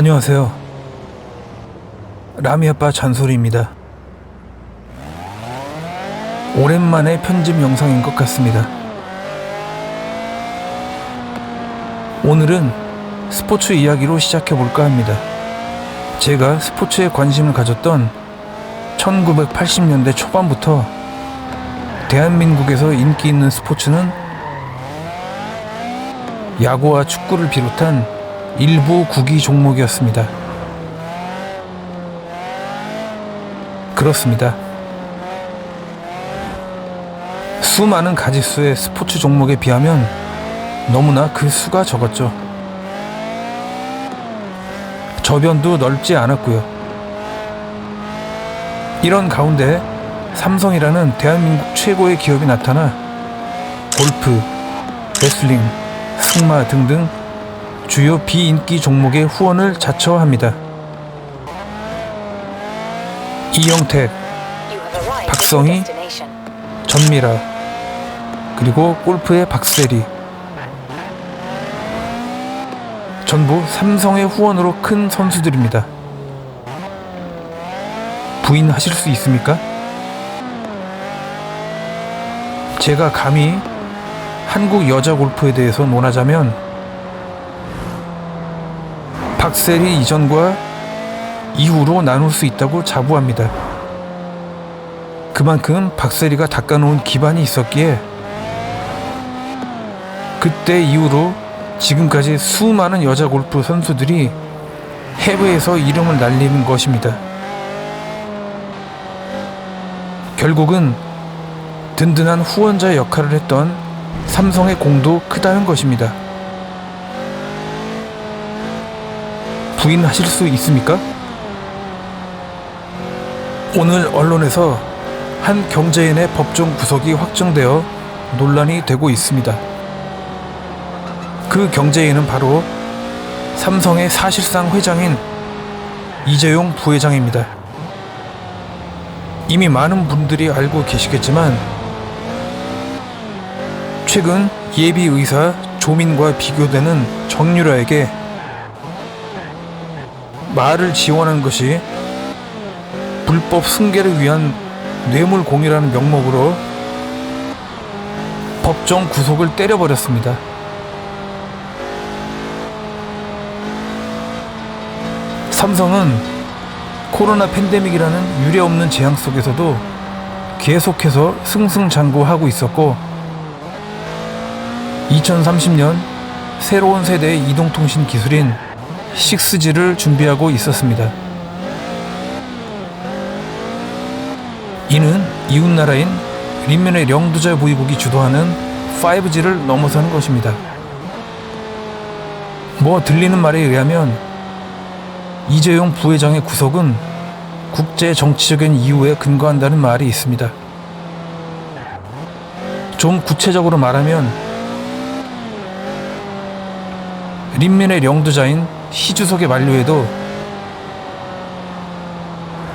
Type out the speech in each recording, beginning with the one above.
안녕하세요. 라미 아빠 잔소리입니다. 오랜만에 편집 영상인 것 같습니다. 오늘은 스포츠 이야기로 시작해 볼까 합니다. 제가 스포츠에 관심을 가졌던 1980년대 초반부터 대한민국에서 인기 있는 스포츠는 야구와 축구를 비롯한 일부 구기 종목이었습니다. 그렇습니다. 수많은 가지수의 스포츠 종목에 비하면 너무나 그 수가 적었죠. 저변도 넓지 않았고요. 이런 가운데 삼성이라는 대한민국 최고의 기업이 나타나 골프, 레슬링, 승마 등등 주요 비인기 종목의 후원을 자처합니다. 이영택, 박성희, 전미라, 그리고 골프의 박세리. 전부 삼성의 후원으로 큰 선수들입니다. 부인하실 수 있습니까? 제가 감히 한국 여자 골프에 대해서 논하자면 박세리 이전과 이후로 나눌 수 있다고 자부합니다. 그만큼 박세리가 닦아놓은 기반이 있었기에 그때 이후로 지금까지 수많은 여자 골프 선수들이 해외에서 이름을 날리는 것입니다. 결국은 든든한 후원자 역할을 했던 삼성의 공도 크다는 것입니다. 부인하실 수 있습니까? 오늘 언론에서 한 경제인의 법정 구속이 확정되어 논란이 되고 있습니다. 그 경제인은 바로 삼성의 사실상 회장인 이재용 부회장입니다. 이미 많은 분들이 알고 계시겠지만 최근 예비 의사 조민과 비교되는 정유라에게 말을 지원한 것이 불법 승계를 위한 뇌물 공유라는 명목으로 법정 구속을 때려버렸습니다. 삼성은 코로나 팬데믹이라는 유례 없는 재앙 속에서도 계속해서 승승장구하고 있었고 2030년 새로운 세대의 이동통신 기술인 6G를 준비하고 있었습니다. 이는 이웃나라인 린면의 영두자 보위국이 주도하는 5G를 넘어서는 것입니다. 뭐 들리는 말에 의하면 이재용 부회장의 구속은 국제 정치적인 이유에 근거한다는 말이 있습니다. 좀 구체적으로 말하면 린면의 영두자인 시주석의 만료에도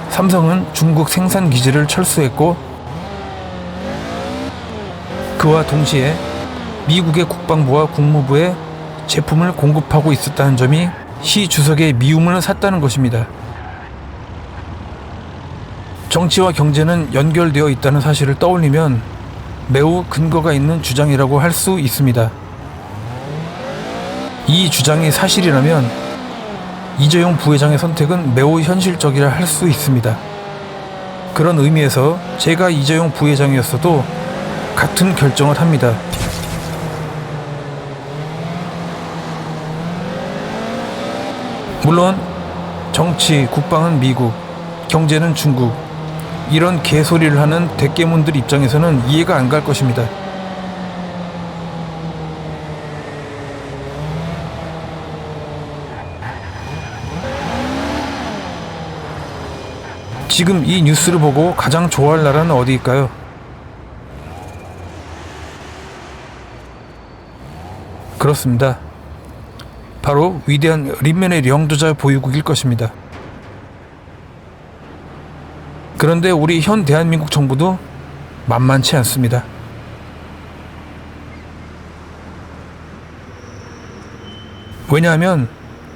삼성은 중국 생산 기지를 철수했고 그와 동시에 미국의 국방부와 국무부에 제품을 공급하고 있었다는 점이 시 주석의 미움을 샀다는 것입니다. 정치와 경제는 연결되어 있다는 사실을 떠올리면 매우 근거가 있는 주장이라고 할 수 있습니다. 이 주장이 사실이라면 이재용 부회장의 선택은 매우 현실적이라 할 수 있습니다. 그런 의미에서 제가 이재용 부회장이었어도 같은 결정을 합니다. 물론 정치, 국방은 미국, 경제는 중국 이런 개소리를 하는 대깨문들 입장에서는 이해가 안 갈 것입니다. 지금 이 뉴스를 보고 가장 좋아할 나라는 어디일까요? 그렇습니다. 바로 위대한 린면의 영도자 보유국일 것입니다. 그런데 우리 현 대한민국 정부도 만만치 않습니다. 왜냐하면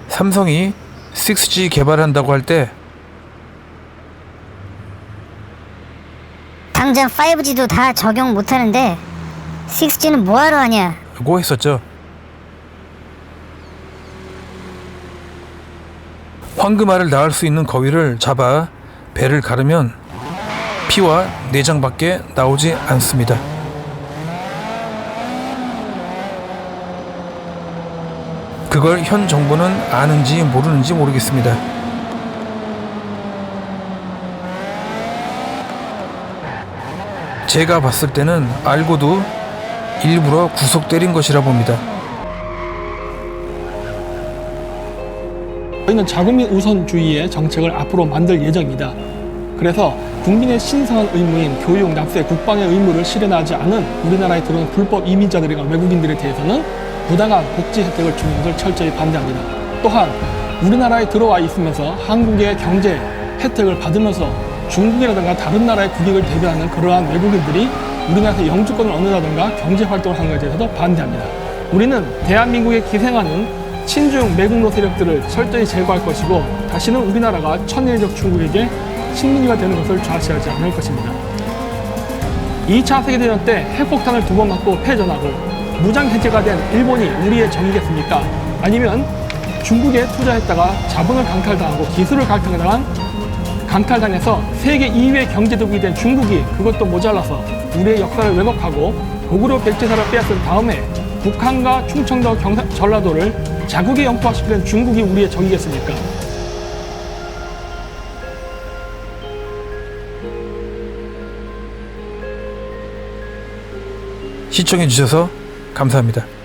삼성이 6G 개발한다고 할 때 당장 5G도 다 적용 못하는데 6G는 뭐하러 하냐? 고 했었죠. 황금알을 낳을 수 있는 거위를 잡아 배를 가르면 피와 내장밖에 나오지 않습니다. 그걸 현 정부는 아는지 모르는지 모르겠습니다. 제가 봤을 때는 알고도 일부러 구속 때린 것이라 봅니다. 저희는 자국민 우선주의의 정책을 앞으로 만들 예정입니다. 그래서 국민의 신성한 의무인 교육, 납세, 국방의 의무를 실현하지 않은 우리나라에 들어온 불법 이민자들과 외국인들에 대해서는 부당한 복지 혜택을 주는 것을 철저히 반대합니다. 또한 우리나라에 들어와 있으면서 한국의 경제 혜택을 받으면서 중국이라든가 다른 나라의 국익을 대변하는 그러한 외국인들이 우리나라에서 영주권을 얻는다든가 경제 활동을 하는 것에 대해서도 반대합니다. 우리는 대한민국에 기생하는 친중 매국노 세력들을 철저히 제거할 것이고 다시는 우리나라가 천일적 중국에게 식민지가 되는 것을 좌시하지 않을 것입니다. 2차 세계대전 때 핵폭탄을 두 번 맞고 패전하고 무장 해제가 된 일본이 우리의 적이겠습니까? 아니면 중국에 투자했다가 자본을 강탈당하고 기술을 강탈당한 강탈당해서 세계 2위의 경제도국이 된 중국이 그것도 모자라서 우리의 역사를 왜곡하고 고구려 백제사를 빼앗은 다음에 북한과 충청도 경상, 전라도를 자국의 영토화시키는 중국이 우리의 적이겠습니까? 시청해 주셔서 감사합니다.